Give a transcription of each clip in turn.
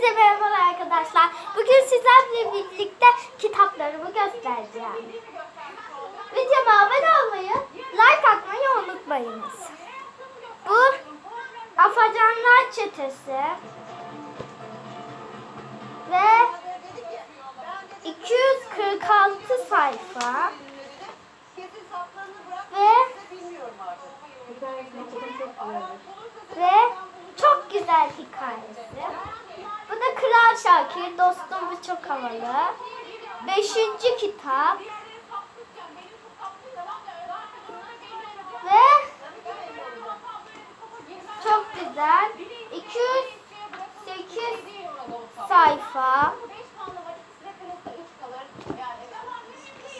Hepinize merhaba arkadaşlar. Bugün sizlerle birlikte kitaplarımı göstereceğim. Videoma abone olmayı, like atmayı unutmayınız. Bu Afacanlar Çetesi ve 246 sayfa ve ve çok güzel hikayesi. Kral Şakir. Dostum bu çok havalı. Beşinci kitap. Ve çok güzel. 208 sayfa.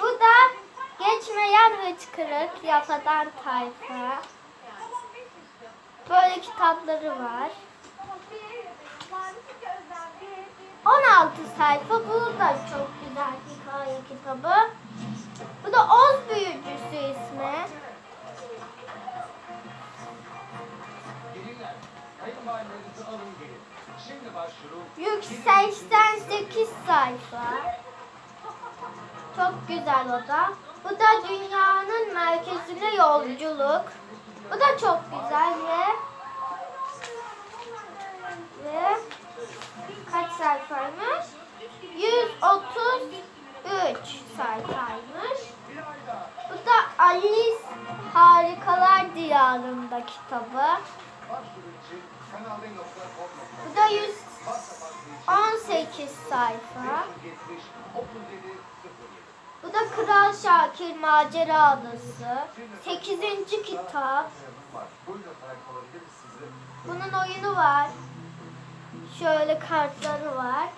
Bu da geçmeyen hıçkırık yafadan tayfa. Böyle kitapları var. 16 sayfa. Bu da çok güzel hikaye kitabı. Bu da Oz Büyücüsü ismi. Yüksekten 8 sayfa. Çok güzel o da. Bu da dünyanın merkezine yolculuk. Bu da çok güzel ve kaç sayfaymış? 133 sayfaymış. Bu da Alice Harikalar Diyarında kitabı. Bu da 118 sayfa. 570 37 Bu da Kral Şakir Macera Adası. 8. kitap. Bunun oyunu var. Şöyle kartları var.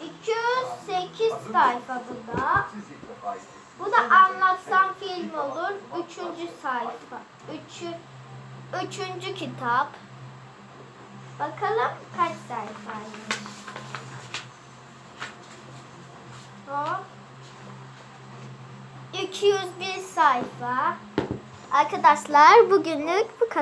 208 sayfa bu da. Anlatsam film olur. 3. sayfa. 3. 3. kitap. Bakalım kaç sayfaymış. Hop. 201 sayfa. Arkadaşlar bugünlük bu kadar.